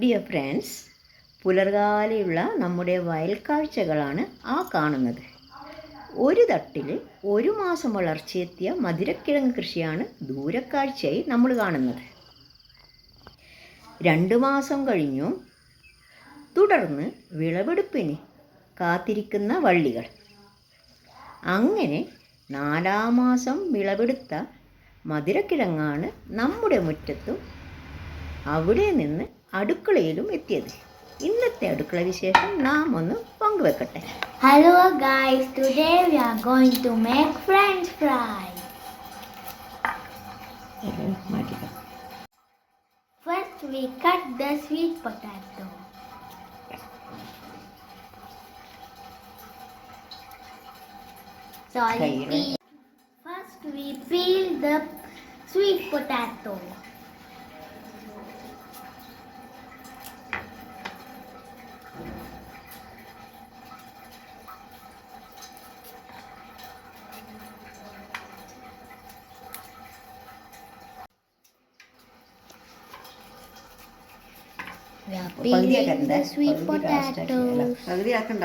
Dear friends പുലർകാലയുള്ള നമ്മുടെ വയൽ കാഴ്ചകളാണ് ആ കാണുന്നത്. ഒരു തട്ടിൽ ഒരു മാസം വളർച്ചയെത്തിയ മധുരക്കിഴങ്ങ് കൃഷിയാണ് ദൂരക്കാഴ്ചയായി നമ്മൾ കാണുന്നത്. രണ്ട് മാസം കഴിഞ്ഞു. തുടർന്ന് വിളവെടുപ്പിന് കാത്തിരിക്കുന്ന വള്ളികൾ. അങ്ങനെ നാലാം മാസം വിളവെടുത്ത മധുരക്കിഴങ്ങാണ് നമ്മുടെ മുറ്റത്തും അവിടെ നിന്ന് അടുക്കളയിലും എത്തിയത്. ഇന്നത്തെ അടുക്കള വിശേഷം നാം ഒന്ന് പങ്കുവെക്കട്ടെ. Hello guys today we are going to make French fry first we cut the sweet potato sorry first we peel the sweet potato We are the sweet potatoes. പകുതി ആക്കണ്ട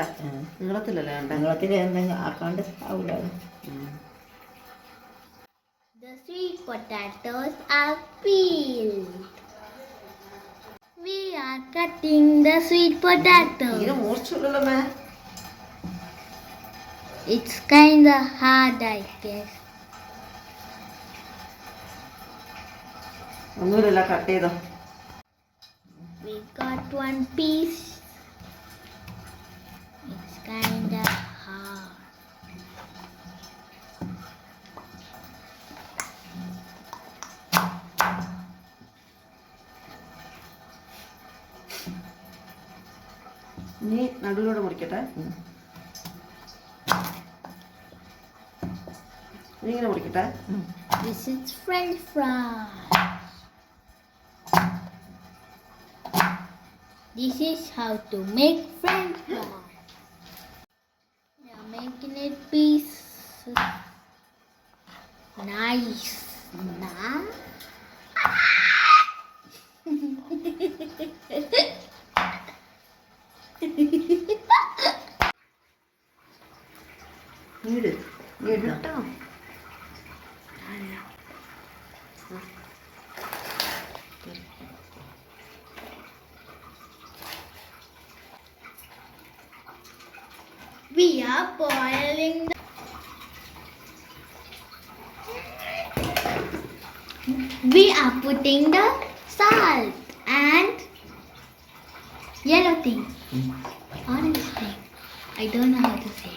നീളത്തിലല്ലേ ഞങ്ങളത്തിൽ എന്തെങ്കിലും ആക്കാണ്ട് ആവില്ല The sweet potatoes are peeled. We are cutting the sweet potatoes. It's kinda hard, I guess. ഒന്നുമില്ല cut ചെയ്തോ got one piece. It's kinda hard. ഇനി നടുവിലൂടെ മുറിക്കട്ടെ ഇങ്ങനെ മുറിക്കട്ടെ This is French fries. This is how to make French fries. We are making it piece. Nice. Nah. നീട് നീട് കേട്ടോ We are boiling the We are putting the salt and yellow thing. Orange thing. I don't know how to say.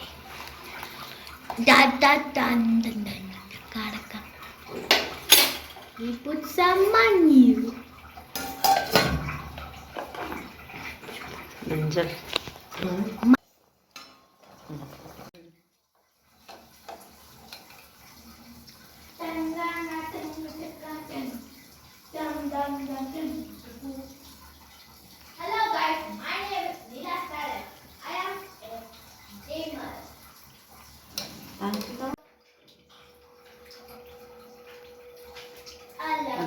Da da dun dun dun. Karaka. We put some money. Ginger. Mm.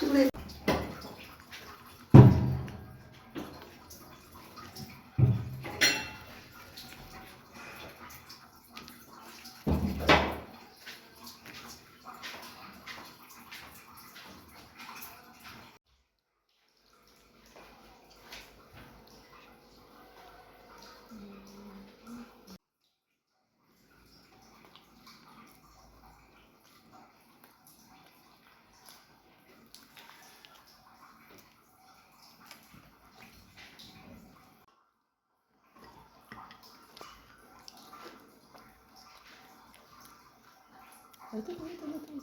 就 那 Hadi hadi hadi.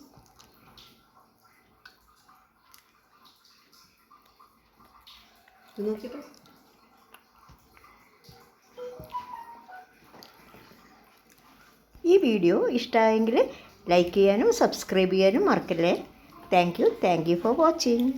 Ты на ഈ video ഇഷ്ടമായെങ്കിൽ like ചെയ്യാനും subscribe ചെയ്യാനും മറക്കല്ലേ thank you thank you for watching